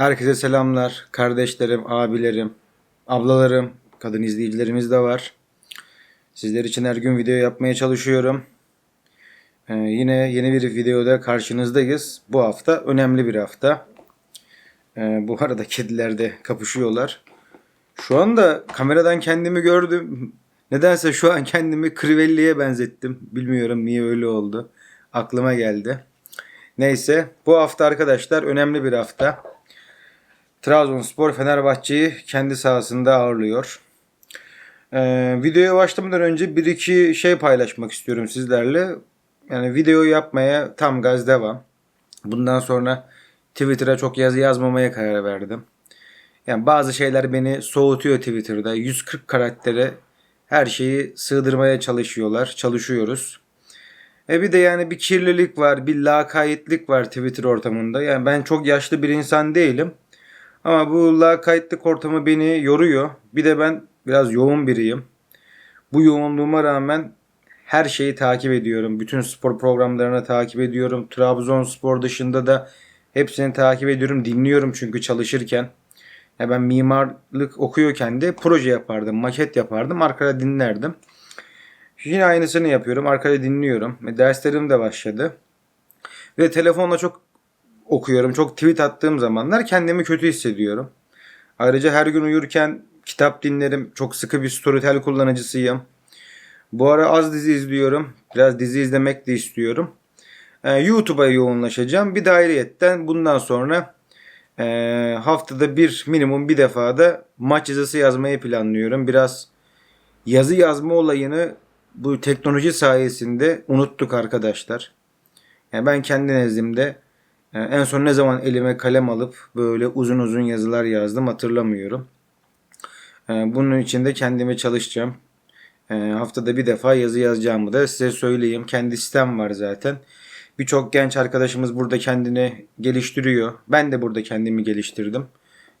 Herkese selamlar. Kardeşlerim, abilerim, ablalarım, kadın izleyicilerimiz de var. Sizler için her gün video yapmaya çalışıyorum. Ee, yine yeni bir videoda karşınızdayız. Bu hafta önemli bir hafta. Ee, bu arada kediler de kapışıyorlar. Şu anda kameradan kendimi gördüm. Nedense şu an kendimi Crivelli'ye benzettim. Bilmiyorum niye öyle oldu. Aklıma geldi. Neyse bu hafta arkadaşlar önemli bir hafta. Trabzonspor Fenerbahçe'yi kendi sahasında ağırlıyor. Ee, videoya başlamadan önce bir iki şey paylaşmak istiyorum sizlerle. Yani video yapmaya tam gaz devam. Bundan sonra Twitter'a çok yazı yazmamaya karar verdim. Yani bazı şeyler beni soğutuyor Twitter'da. 140 karaktere her şeyi sığdırmaya çalışıyorlar. Çalışıyoruz. E bir de yani bir kirlilik var, bir lakaytlık var Twitter ortamında. Yani ben çok yaşlı bir insan değilim. Ama bu lakaytlık ortamı beni yoruyor. Bir de ben biraz yoğun biriyim. Bu yoğunluğuma rağmen her şeyi takip ediyorum. Bütün spor programlarını takip ediyorum. Trabzonspor dışında da hepsini takip ediyorum. Dinliyorum çünkü çalışırken. Ya ben mimarlık okuyorken de proje yapardım, maket yapardım. Arkada dinlerdim. Yine aynısını yapıyorum. Arkada dinliyorum. E, Derslerim de başladı. Ve telefonla çok okuyorum. Çok tweet attığım zamanlar kendimi kötü hissediyorum. Ayrıca her gün uyurken kitap dinlerim. Çok sıkı bir Storytel kullanıcısıyım. Bu ara az dizi izliyorum. Biraz dizi izlemek de istiyorum. Ee, YouTube'a yoğunlaşacağım. Bir de ayrıyetten bundan sonra e, haftada bir minimum bir defa da maç yazısı yazmayı planlıyorum. Biraz yazı yazma olayını bu teknoloji sayesinde unuttuk arkadaşlar. Yani ben kendi nezdimde en son ne zaman elime kalem alıp böyle uzun uzun yazılar yazdım hatırlamıyorum. E, Bunun için de kendime çalışacağım. E, Haftada bir defa yazı yazacağımı da size söyleyeyim. Kendi sistem var zaten. Birçok genç arkadaşımız burada kendini geliştiriyor. Ben de burada kendimi geliştirdim.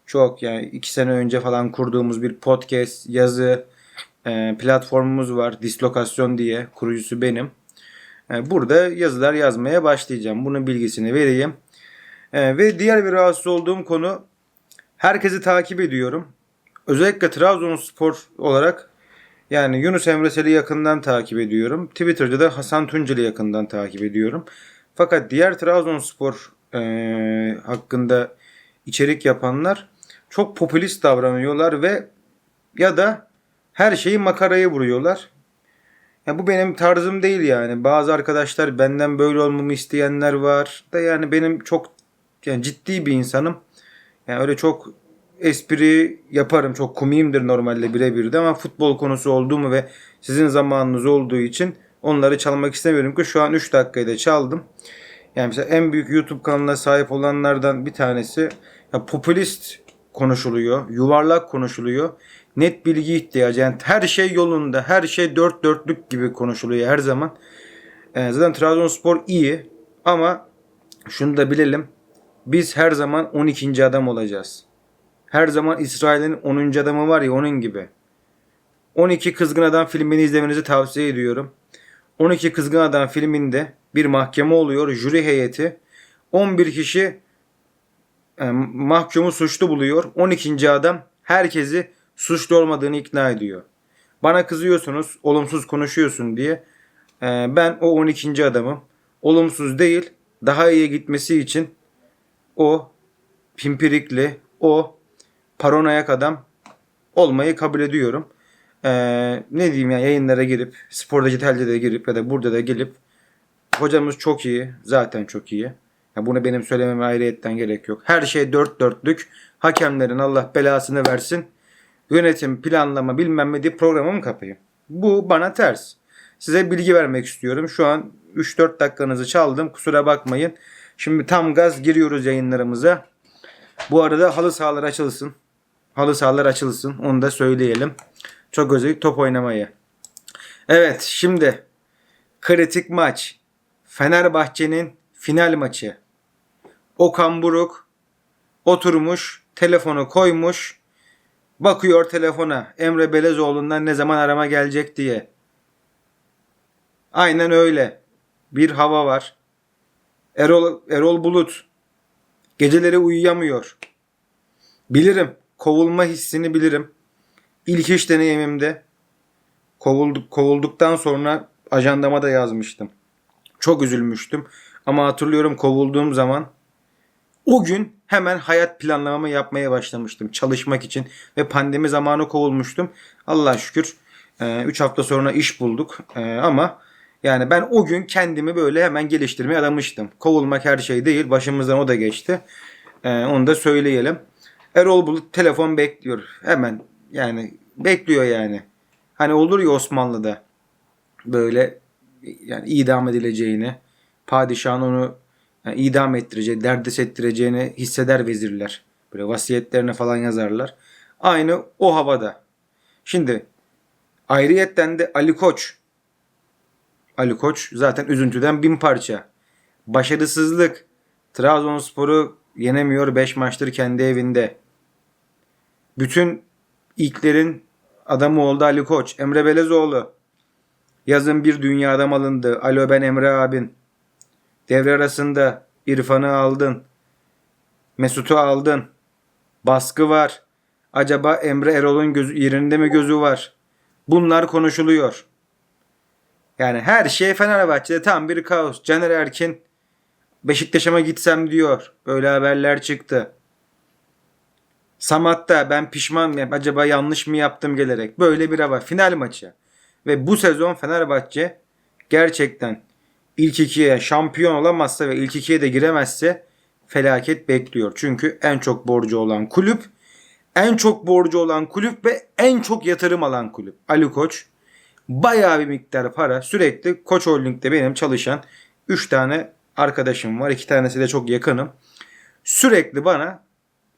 Çok yani iki sene önce falan kurduğumuz bir podcast, yazı e, platformumuz var. Dislokasyon diye kurucusu benim. E, Burada yazılar yazmaya başlayacağım. Bunun bilgisini vereyim. E, Ve diğer bir rahatsız olduğum konu herkesi takip ediyorum. Özellikle Trabzonspor olarak yani Yunus Emre Sel'i yakından takip ediyorum. Twitter'da da Hasan Tuncel'i yakından takip ediyorum. Fakat diğer Trabzonspor e, hakkında içerik yapanlar çok popülist davranıyorlar ve ya da her şeyi makaraya vuruyorlar. Ya bu benim tarzım değil yani. Bazı arkadaşlar benden böyle olmamı isteyenler var. Da yani benim çok yani ciddi bir insanım. Yani öyle çok espri yaparım. Çok komiyimdir normalde birebir de ama futbol konusu olduğumu ve sizin zamanınız olduğu için onları çalmak istemiyorum ki şu an 3 dakikayı da çaldım. Yani mesela en büyük YouTube kanalına sahip olanlardan bir tanesi ya popülist konuşuluyor, yuvarlak konuşuluyor. Net bilgi ihtiyacı yani her şey yolunda, her şey dört dörtlük gibi konuşuluyor her zaman. Ee, zaten Trabzonspor iyi ama şunu da bilelim. Biz her zaman 12. adam olacağız. Her zaman İsrail'in 10. adamı var ya onun gibi. 12 Kızgın Adam filmini izlemenizi tavsiye ediyorum. 12 Kızgın Adam filminde bir mahkeme oluyor. Jüri heyeti 11 kişi e, mahkumu suçlu buluyor. 12. adam herkesi suçlu olmadığını ikna ediyor. Bana kızıyorsunuz, olumsuz konuşuyorsun diye. E, ben o 12. adamım. Olumsuz değil, daha iyiye gitmesi için o pimpirikli, o paranoyak adam olmayı kabul ediyorum. Ee, ne diyeyim ya yayınlara girip Spor Dijital'de de girip ya da burada da gelip hocamız çok iyi. Zaten çok iyi. Ya bunu benim söylememe ayrıyetten gerek yok. Her şey dört dörtlük. Hakemlerin Allah belasını versin. Yönetim, planlama bilmem ne diye programımı kapayım. Bu bana ters. Size bilgi vermek istiyorum. Şu an 3-4 dakikanızı çaldım. Kusura bakmayın. Şimdi tam gaz giriyoruz yayınlarımıza. Bu arada halı sahalar açılsın. Halı sahalar açılsın. Onu da söyleyelim. Çok özellikle top oynamayı. Evet şimdi kritik maç. Fenerbahçe'nin final maçı. Okan Buruk oturmuş, telefonu koymuş, bakıyor telefona Emre Belezoğlu'ndan ne zaman arama gelecek diye. Aynen öyle. Bir hava var. Erol, Erol Bulut geceleri uyuyamıyor. Bilirim. Kovulma hissini bilirim. İlk iş deneyimimde kovulduk, kovulduktan sonra ajandama da yazmıştım. Çok üzülmüştüm. Ama hatırlıyorum kovulduğum zaman o gün hemen hayat planlamamı yapmaya başlamıştım çalışmak için ve pandemi zamanı kovulmuştum. Allah şükür 3 hafta sonra iş bulduk ama yani ben o gün kendimi böyle hemen geliştirmeye adamıştım. Kovulmak her şey değil başımızdan o da geçti. E, onu da söyleyelim. Erol Bulut telefon bekliyor hemen yani bekliyor yani. Hani olur ya Osmanlı'da böyle yani idam edileceğini padişahın onu yani idam ettireceği, derdest ettireceğini hisseder vezirler. Böyle vasiyetlerine falan yazarlar. Aynı o havada. Şimdi ayrıyetten de Ali Koç. Ali Koç zaten üzüntüden bin parça. Başarısızlık. Trabzonspor'u yenemiyor 5 maçtır kendi evinde. Bütün ilklerin adamı oldu Ali Koç. Emre Belezoğlu. Yazın bir dünya adam alındı. Alo ben Emre abin. Devre arasında İrfan'ı aldın. Mesut'u aldın. Baskı var. Acaba Emre Erol'un gözü, yerinde mi gözü var? Bunlar konuşuluyor. Yani her şey Fenerbahçe'de tam bir kaos. Caner Erkin Beşiktaş'a gitsem diyor. Öyle haberler çıktı. Samat'ta ben pişman mıyım? Acaba yanlış mı yaptım gelerek? Böyle bir hava. Final maçı. Ve bu sezon Fenerbahçe gerçekten ilk ikiye şampiyon olamazsa ve ilk ikiye de giremezse felaket bekliyor. Çünkü en çok borcu olan kulüp, en çok borcu olan kulüp ve en çok yatırım alan kulüp. Ali Koç bayağı bir miktar para sürekli Koç Holding'de benim çalışan 3 tane arkadaşım var. 2 tanesi de çok yakınım. Sürekli bana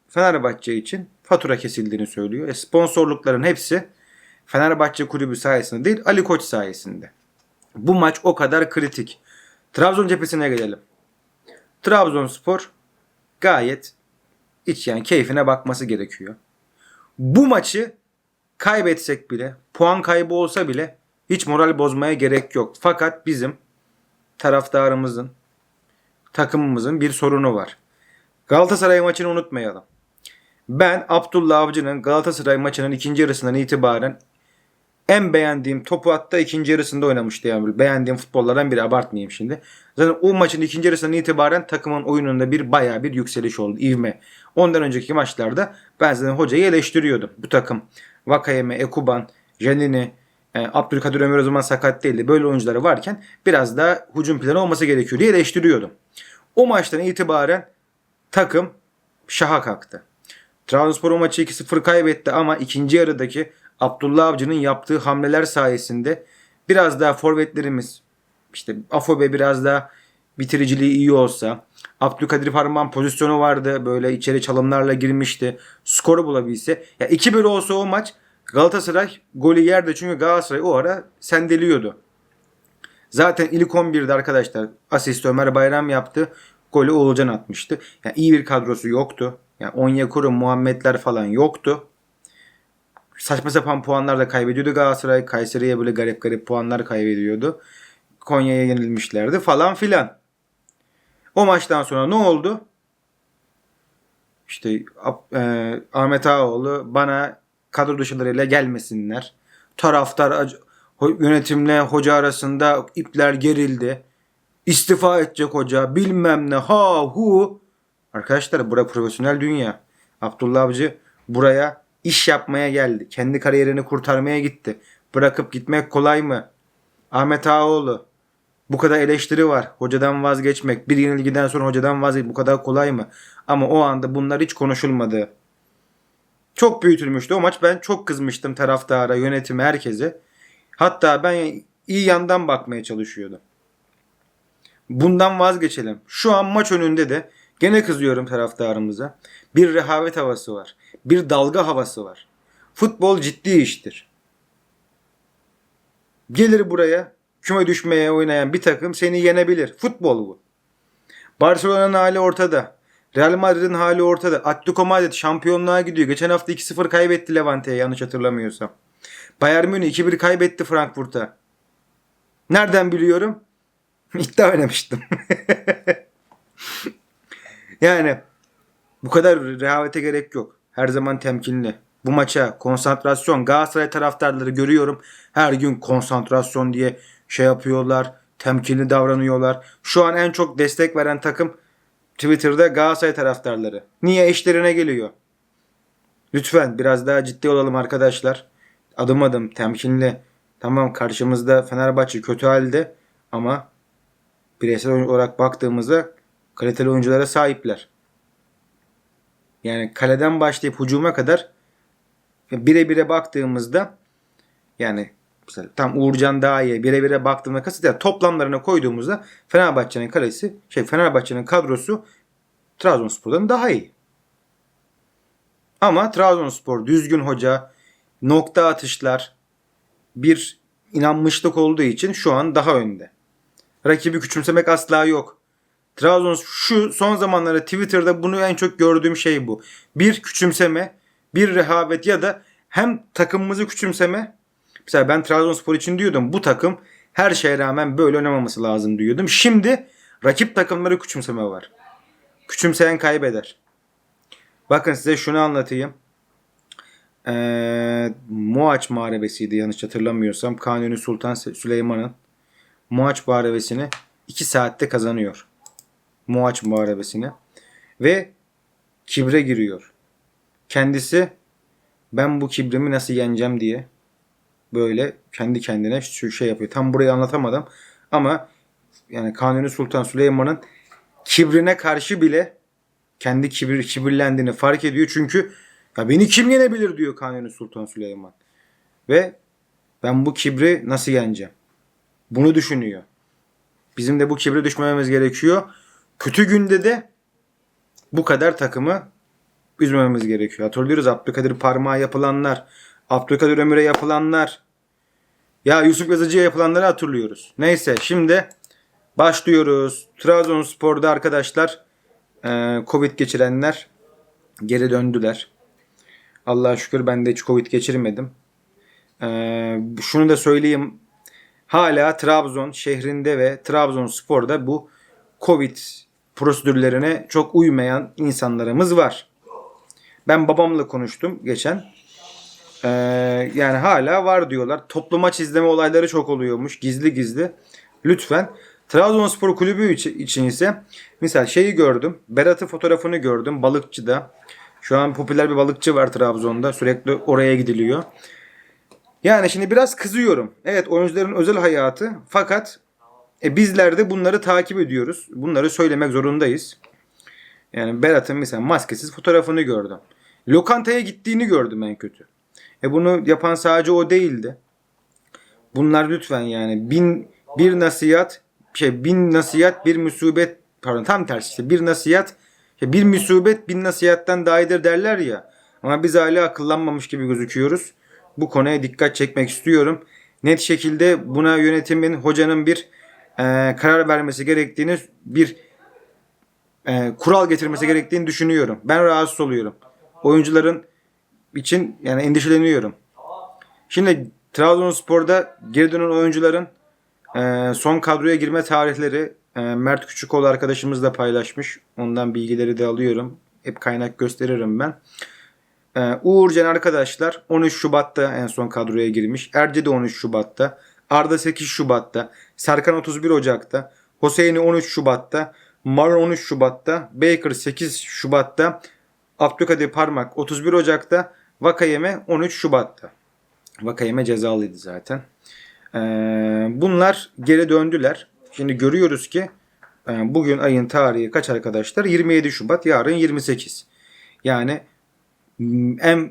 Fenerbahçe için fatura kesildiğini söylüyor. E, sponsorlukların hepsi Fenerbahçe kulübü sayesinde değil Ali Koç sayesinde. Bu maç o kadar kritik. Trabzon cephesine gelelim. Trabzonspor gayet iç yani keyfine bakması gerekiyor. Bu maçı kaybetsek bile, puan kaybı olsa bile hiç moral bozmaya gerek yok. Fakat bizim taraftarımızın, takımımızın bir sorunu var. Galatasaray maçını unutmayalım. Ben Abdullah Avcı'nın Galatasaray maçının ikinci yarısından itibaren en beğendiğim topu hatta ikinci yarısında oynamıştı yani. Beğendiğim futbollardan biri abartmayayım şimdi. Zaten o maçın ikinci yarısından itibaren takımın oyununda bir bayağı bir yükseliş oldu. ivme. Ondan önceki maçlarda ben zaten hocayı eleştiriyordum. Bu takım Vakayeme, Ekuban, Jenini, e, Abdülkadir Ömür o zaman sakat değildi. Böyle oyuncuları varken biraz daha hücum planı olması gerekiyor diye eleştiriyordum. O maçtan itibaren takım şaha kalktı. Trabzonspor o maçı 2-0 kaybetti ama ikinci yarıdaki Abdullah Avcı'nın yaptığı hamleler sayesinde biraz daha forvetlerimiz işte Afobe biraz daha bitiriciliği iyi olsa Abdülkadir Parmağan pozisyonu vardı böyle içeri çalımlarla girmişti skoru bulabilse ya 2-1 olsa o maç Galatasaray golü yerde çünkü Galatasaray o ara sendeliyordu. Zaten ilk 11'de arkadaşlar asist Ömer Bayram yaptı. Golü Oğulcan atmıştı. Yani iyi bir kadrosu yoktu. Yani Onyekuru, Muhammedler falan yoktu. Saçma sapan puanlar da kaybediyordu Galatasaray. Kayseri'ye böyle garip garip puanlar kaybediyordu. Konya'ya yenilmişlerdi falan filan. O maçtan sonra ne oldu? İşte e, Ahmet Ağaoğlu bana kadro dışılarıyla gelmesinler. Taraftar yönetimle hoca arasında ipler gerildi. İstifa edecek hoca bilmem ne ha hu. Arkadaşlar bura profesyonel dünya. Abdullah Avcı buraya iş yapmaya geldi. Kendi kariyerini kurtarmaya gitti. Bırakıp gitmek kolay mı? Ahmet Ağaoğlu bu kadar eleştiri var. Hocadan vazgeçmek. Bir yenilgiden sonra hocadan vazgeçmek bu kadar kolay mı? Ama o anda bunlar hiç konuşulmadı. Çok büyütülmüştü o maç. Ben çok kızmıştım taraftara, yönetime, herkese. Hatta ben iyi yandan bakmaya çalışıyordum. Bundan vazgeçelim. Şu an maç önünde de gene kızıyorum taraftarımıza. Bir rehavet havası var. Bir dalga havası var. Futbol ciddi iştir. Gelir buraya küme düşmeye oynayan bir takım seni yenebilir. Futbol bu. Barcelona'nın hali ortada. Real Madrid'in hali ortada. Atletico Madrid şampiyonluğa gidiyor. Geçen hafta 2-0 kaybetti Levante'ye yanlış hatırlamıyorsam. Bayern Münih 2-1 kaybetti Frankfurt'a. Nereden biliyorum? İddia oynamıştım. yani bu kadar rehavete gerek yok. her zaman temkinli. Bu maça konsantrasyon Galatasaray taraftarları görüyorum. Her gün konsantrasyon diye şey yapıyorlar. Temkinli davranıyorlar. Şu an en çok destek veren takım Twitter'da Galatasaray taraftarları. Niye işlerine geliyor? Lütfen biraz daha ciddi olalım arkadaşlar. Adım adım temkinli. Tamam karşımızda Fenerbahçe kötü halde ama bireysel olarak baktığımızda kaliteli oyunculara sahipler. Yani kaleden başlayıp hücuma kadar bire bire baktığımızda yani mesela tam Uğurcan daha iyi bire bire baktığımda kasıt yani toplamlarına koyduğumuzda Fenerbahçe'nin kalesi şey Fenerbahçe'nin kadrosu Trabzonspor'dan daha iyi. Ama Trabzonspor düzgün hoca, nokta atışlar, bir inanmışlık olduğu için şu an daha önde. Rakibi küçümsemek asla yok. Trabzon şu son zamanlarda Twitter'da bunu en çok gördüğüm şey bu. Bir küçümseme, bir rehavet ya da hem takımımızı küçümseme. Mesela ben Trabzonspor için diyordum bu takım her şeye rağmen böyle oynamaması lazım diyordum. Şimdi rakip takımları küçümseme var. Küçümseyen kaybeder. Bakın size şunu anlatayım. Ee, Muaç Muharebesi'ydi yanlış hatırlamıyorsam. Kanuni Sultan Süleyman'ın Muaç Muharebesi'ni 2 saatte kazanıyor. Muaç Muharebesi'ni. Ve kibre giriyor. Kendisi ben bu kibrimi nasıl yeneceğim diye böyle kendi kendine şu şey yapıyor. Tam burayı anlatamadım ama yani Kanuni Sultan Süleyman'ın kibrine karşı bile kendi kibir kibirlendiğini fark ediyor. Çünkü ya beni kim yenebilir diyor Kanuni Sultan Süleyman. Ve ben bu kibri nasıl yeneceğim? Bunu düşünüyor. Bizim de bu kibre düşmememiz gerekiyor. Kötü günde de bu kadar takımı üzmememiz gerekiyor. Hatırlıyoruz Abdülkadir Parmağı yapılanlar, Abdülkadir Ömür'e yapılanlar, ya Yusuf Yazıcı'ya yapılanları hatırlıyoruz. Neyse şimdi başlıyoruz. Trabzonspor'da arkadaşlar e, Covid geçirenler geri döndüler. Allah'a şükür ben de hiç Covid geçirmedim. E, şunu da söyleyeyim. Hala Trabzon şehrinde ve Trabzonspor'da bu Covid prosedürlerine çok uymayan insanlarımız var. Ben babamla konuştum geçen. Ee, yani hala var diyorlar. Toplu maç izleme olayları çok oluyormuş gizli gizli. Lütfen. Trabzonspor kulübü için ise misal şeyi gördüm. Berat'ın fotoğrafını gördüm balıkçıda. Şu an popüler bir balıkçı var Trabzon'da. Sürekli oraya gidiliyor. Yani şimdi biraz kızıyorum. Evet oyuncuların özel hayatı fakat e, bizler de bunları takip ediyoruz. Bunları söylemek zorundayız. Yani Berat'ın mesela maskesiz fotoğrafını gördüm. Lokantaya gittiğini gördüm en kötü. E bunu yapan sadece o değildi. Bunlar lütfen yani bin bir nasihat şey bin nasihat bir musibet pardon tam tersi işte bir nasihat şey, bir musibet bin nasihatten daha iyidir derler ya. Ama biz hala akıllanmamış gibi gözüküyoruz. Bu konuya dikkat çekmek istiyorum. Net şekilde buna yönetimin, hocanın bir e, karar vermesi gerektiğini, bir e, kural getirmesi gerektiğini düşünüyorum. Ben rahatsız oluyorum. Oyuncuların için yani endişeleniyorum. Şimdi Trabzonspor'da geri dönen oyuncuların e, son kadroya girme tarihleri e, Mert Küçükoğlu arkadaşımız da paylaşmış. Ondan bilgileri de alıyorum. Hep kaynak gösteririm ben. E, Uğurcan arkadaşlar 13 Şubat'ta en son kadroya girmiş. Erce de 13 Şubat'ta. Arda 8 Şubat'ta. Serkan 31 Ocak'ta. Hüseyin'i 13 Şubat'ta. Marlon 13 Şubat'ta. Baker 8 Şubat'ta. Abdülkadir Parmak 31 Ocak'ta. Vakayeme 13 Şubat'ta. Vakayeme cezalıydı zaten. Ee, bunlar geri döndüler. Şimdi görüyoruz ki e, bugün ayın tarihi kaç arkadaşlar? 27 Şubat, yarın 28. Yani en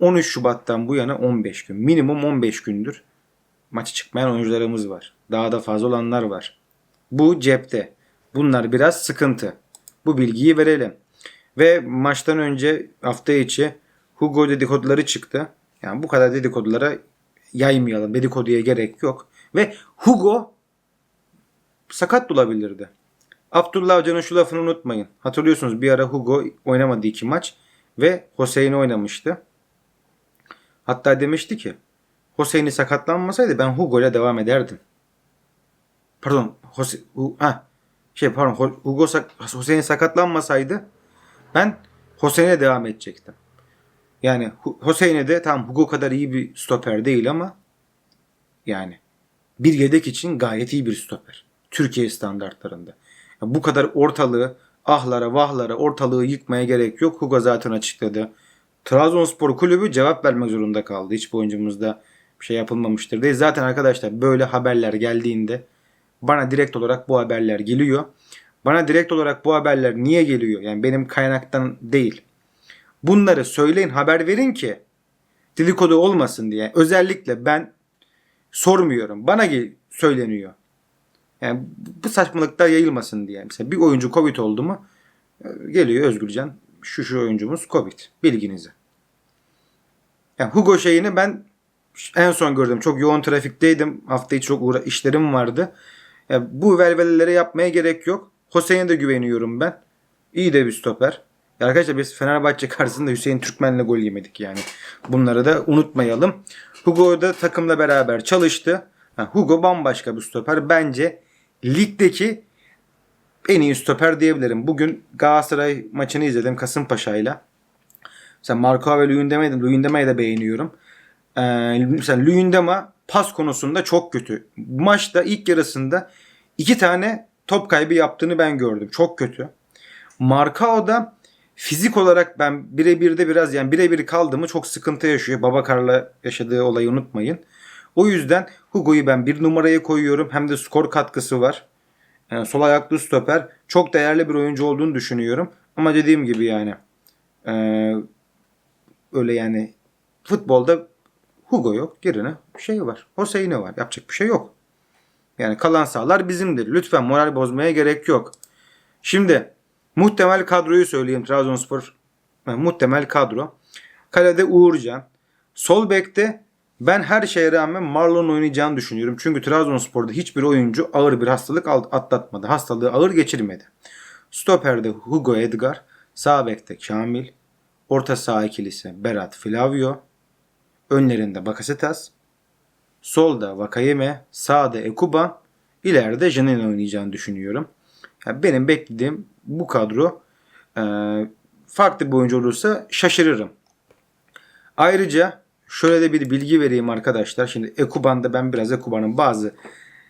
13 Şubat'tan bu yana 15 gün. Minimum 15 gündür maçı çıkmayan oyuncularımız var. Daha da fazla olanlar var. Bu cepte. Bunlar biraz sıkıntı. Bu bilgiyi verelim. Ve maçtan önce hafta içi Hugo dedikoduları çıktı. Yani bu kadar dedikodulara yaymayalım. Dedikoduya gerek yok. Ve Hugo sakat olabilirdi. Abdullah Hoca'nın şu lafını unutmayın. Hatırlıyorsunuz bir ara Hugo oynamadı iki maç ve Hüseyin oynamıştı. Hatta demişti ki Hüseyin'i sakatlanmasaydı ben Hugo ile devam ederdim. Pardon, Hose, ha, şey pardon Hugo Hüseyin sakatlanmasaydı ben Hüseyin'e devam edecektim. Yani Hoseyin'e de tam Hugo kadar iyi bir stoper değil ama yani bir yedek için gayet iyi bir stoper. Türkiye standartlarında. Ya bu kadar ortalığı ahlara vahlara ortalığı yıkmaya gerek yok. Hugo zaten açıkladı. Trabzonspor kulübü cevap vermek zorunda kaldı. Hiç bu oyuncumuzda bir şey yapılmamıştır diye. Zaten arkadaşlar böyle haberler geldiğinde bana direkt olarak bu haberler geliyor. Bana direkt olarak bu haberler niye geliyor? Yani benim kaynaktan değil. Bunları söyleyin haber verin ki dedikodu olmasın diye. Özellikle ben sormuyorum. Bana gel- söyleniyor. Yani bu saçmalıklar yayılmasın diye. Mesela bir oyuncu Covid oldu mu e, geliyor Özgürcan şu şu oyuncumuz Covid. Bilginize. Yani Hugo şeyini ben en son gördüm. Çok yoğun trafikteydim. Hafta içi çok uğra- işlerim vardı. Ya bu velvelelere yapmaya gerek yok. Hüseyin'e de güveniyorum ben. İyi de bir stoper. Ya arkadaşlar biz Fenerbahçe karşısında Hüseyin Türkmen'le gol yemedik yani. Bunları da unutmayalım. Hugo da takımla beraber çalıştı. Ha, Hugo bambaşka bir stoper. Bence ligdeki en iyi stoper diyebilirim. Bugün Galatasaray maçını izledim Kasımpaşa'yla. Mesela Marco ve Luyendama'yı Luyendama'yı da beğeniyorum. Ee, mesela Luyendama pas konusunda çok kötü. Maçta ilk yarısında iki tane top kaybı yaptığını ben gördüm. Çok kötü. Marcao da fizik olarak ben birebir de biraz yani birebir kaldı mı çok sıkıntı yaşıyor. Babakar'la yaşadığı olayı unutmayın. O yüzden Hugo'yu ben bir numaraya koyuyorum. Hem de skor katkısı var. Yani sol ayaklı stoper. Çok değerli bir oyuncu olduğunu düşünüyorum. Ama dediğim gibi yani eee, öyle yani futbolda Hugo yok. Yerine şey var. Hoseyin'i var. Yapacak bir şey yok. Yani kalan sahalar bizimdir. Lütfen moral bozmaya gerek yok. Şimdi muhtemel kadroyu söyleyeyim Trabzonspor. Muhtemel kadro. Kalede Uğurcan. Sol bekte ben her şeye rağmen Marlon oynayacağını düşünüyorum. Çünkü Trabzonspor'da hiçbir oyuncu ağır bir hastalık atlatmadı. Hastalığı ağır geçirmedi. Stoper'de Hugo Edgar. Sağ bekte Kamil. Orta saha ikilisi Berat Flavio. Önlerinde Bakasetas. Solda Vakayeme, sağda Ekuban, ileride Janine oynayacağını düşünüyorum. Yani benim beklediğim bu kadro e, farklı bir oyuncu olursa şaşırırım. Ayrıca şöyle de bir bilgi vereyim arkadaşlar. Şimdi Ekuban'da ben biraz Ekuban'ın bazı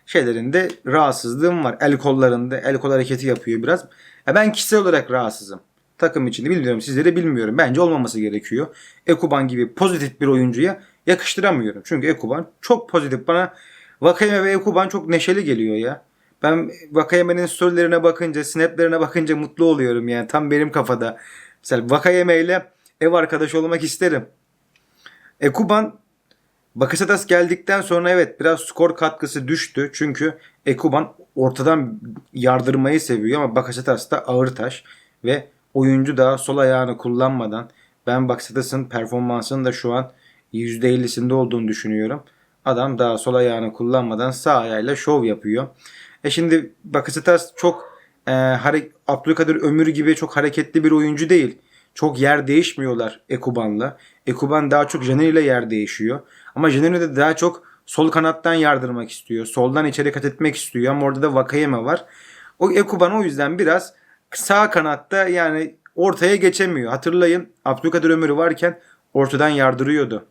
şeylerinde rahatsızlığım var. El kollarında el kol hareketi yapıyor biraz. Ya ben kişisel olarak rahatsızım. Takım içinde bilmiyorum sizleri bilmiyorum. Bence olmaması gerekiyor. Ekuban gibi pozitif bir oyuncuya yakıştıramıyorum. Çünkü Ekuban çok pozitif. Bana Vakayeme ve Ekuban çok neşeli geliyor ya. Ben Vakayeme'nin storylerine bakınca, snaplerine bakınca mutlu oluyorum yani. Tam benim kafada. Mesela Vakayeme ile ev arkadaşı olmak isterim. Ekuban Bakasetas geldikten sonra evet biraz skor katkısı düştü. Çünkü Ekuban ortadan yardırmayı seviyor ama Bakasetas da ağır taş ve oyuncu da sol ayağını kullanmadan ben Bakasetas'ın performansının da şu an %50'sinde olduğunu düşünüyorum. Adam daha sol ayağını kullanmadan sağ ayağıyla şov yapıyor. E şimdi Bakasetas çok e, hare- Abdülkadir Ömür gibi çok hareketli bir oyuncu değil. Çok yer değişmiyorlar Ekuban'la. Ekuban daha çok Janine ile yer değişiyor. Ama Janine de daha çok sol kanattan yardırmak istiyor. Soldan içeri kat etmek istiyor. Ama orada da Vakayeme var. O Ekuban o yüzden biraz sağ kanatta yani ortaya geçemiyor. Hatırlayın Abdülkadir Ömür varken ortadan yardırıyordu.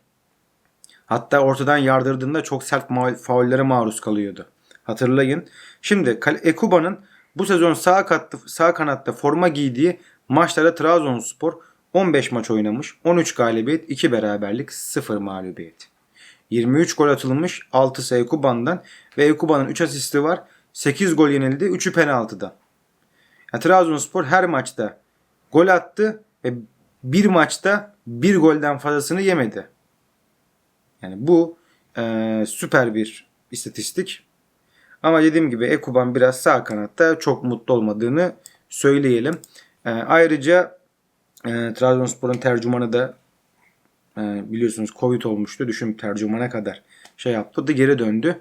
Hatta ortadan yardırdığında çok sert faullere maruz kalıyordu. Hatırlayın. Şimdi Ekuba'nın bu sezon sağ, katta, sağ kanatta forma giydiği maçlara Trabzonspor 15 maç oynamış. 13 galibiyet, 2 beraberlik, 0 mağlubiyet. 23 gol atılmış, 6'sı Ekuban'dan ve Ekuban'ın 3 asisti var. 8 gol yenildi, 3'ü penaltıda. Ya, Trabzonspor her maçta gol attı ve bir maçta bir golden fazlasını yemedi. Yani bu e, süper bir istatistik. Ama dediğim gibi Ekuban biraz sağ kanatta çok mutlu olmadığını söyleyelim. E, ayrıca e, Trabzonspor'un tercümanı da e, biliyorsunuz Covid olmuştu. Düşün tercümana kadar şey yaptı da geri döndü.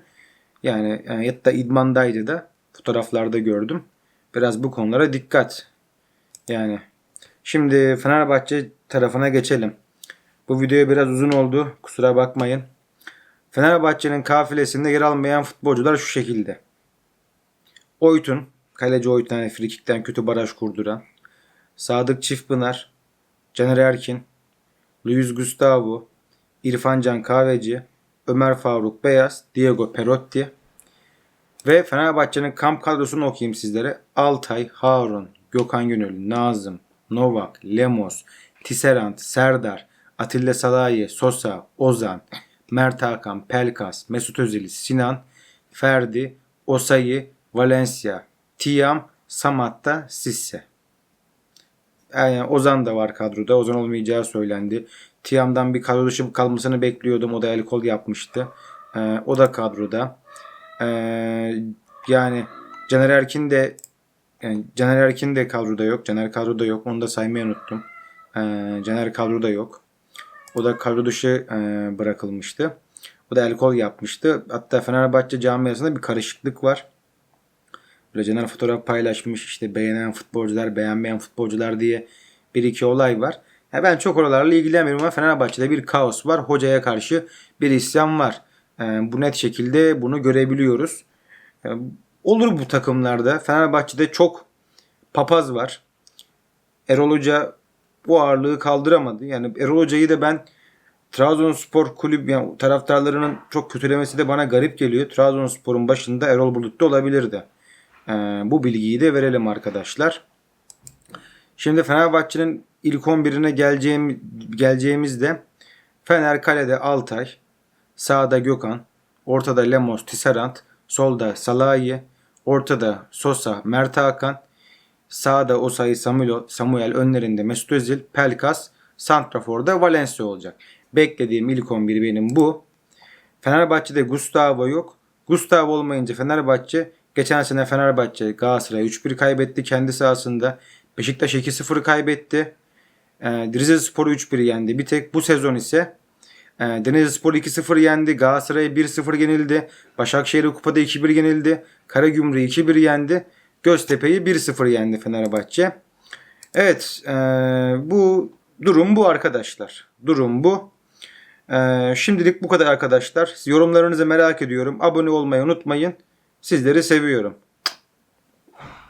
Yani e, ya da idmandaydı da fotoğraflarda gördüm. Biraz bu konulara dikkat. Yani şimdi Fenerbahçe tarafına geçelim. Bu video biraz uzun oldu. Kusura bakmayın. Fenerbahçe'nin kafilesinde yer almayan futbolcular şu şekilde. Oytun, kaleci Oytun yani frikikten kötü baraj kurduran. Sadık Çiftpınar, Caner Erkin, Luis Gustavo, İrfan Can Kahveci, Ömer Faruk Beyaz, Diego Perotti ve Fenerbahçe'nin kamp kadrosunu okuyayım sizlere. Altay, Harun, Gökhan Gönül, Nazım, Novak, Lemos, Tisserant, Serdar, Atilla Salahi, Sosa, Ozan, Mert Hakan, Pelkas, Mesut Özil, Sinan, Ferdi, Osayi, Valencia, Tiam, Samatta, Sisse. Yani Ozan da var kadroda. Ozan olmayacağı söylendi. Tiam'dan bir kadro dışı kalmasını bekliyordum. O da el kol yapmıştı. Ee, o da kadroda. Ee, yani Caner Erkin de yani Caner Erkin de kadroda yok. Caner kadroda yok. Onu da saymayı unuttum. Ee, Caner kadroda yok. O da kadro dışı e, bırakılmıştı. O da el kol yapmıştı. Hatta Fenerbahçe camiasında bir karışıklık var. Böyle Caner fotoğraf paylaşmış. işte beğenen futbolcular, beğenmeyen futbolcular diye bir iki olay var. Ya ben çok oralarla ilgilenmiyorum ama Fenerbahçe'de bir kaos var. Hocaya karşı bir isyan var. Ee, bu net şekilde bunu görebiliyoruz. Ee, olur bu takımlarda. Fenerbahçe'de çok papaz var. Erol Hoca bu ağırlığı kaldıramadı. Yani Erol Hoca'yı da ben Trabzonspor kulüp yani taraftarlarının çok kötülemesi de bana garip geliyor. Trabzonspor'un başında Erol Bulut da olabilirdi. Ee, bu bilgiyi de verelim arkadaşlar. Şimdi Fenerbahçe'nin ilk 11'ine geleceğim, geleceğimizde Fener kalede Altay, sağda Gökhan, ortada Lemos, Tisserant, solda Salahi, ortada Sosa, Mert Hakan, sağda Osayi Samuel, Samuel önlerinde Mesut Özil, Pelkas, Santrafor'da Valencia olacak. Beklediğim ilk 11 benim bu. Fenerbahçe'de Gustavo yok. Gustavo olmayınca Fenerbahçe geçen sene Fenerbahçe Galatasaray 3-1 kaybetti kendi sahasında. Beşiktaş 2-0 kaybetti. E, Rize Spor'u 3-1 yendi. Bir tek bu sezon ise e, Denizli Spor 2-0 yendi. Galatasaray 1-0 yenildi. Başakşehir'i kupada 2-1 yenildi. Karagümrük'ü 2-1 yendi. Göztepe'yi 1-0 yendi Fenerbahçe. Evet e, bu durum bu arkadaşlar. Durum bu. E, şimdilik bu kadar arkadaşlar. Yorumlarınızı merak ediyorum. Abone olmayı unutmayın. Sizleri seviyorum.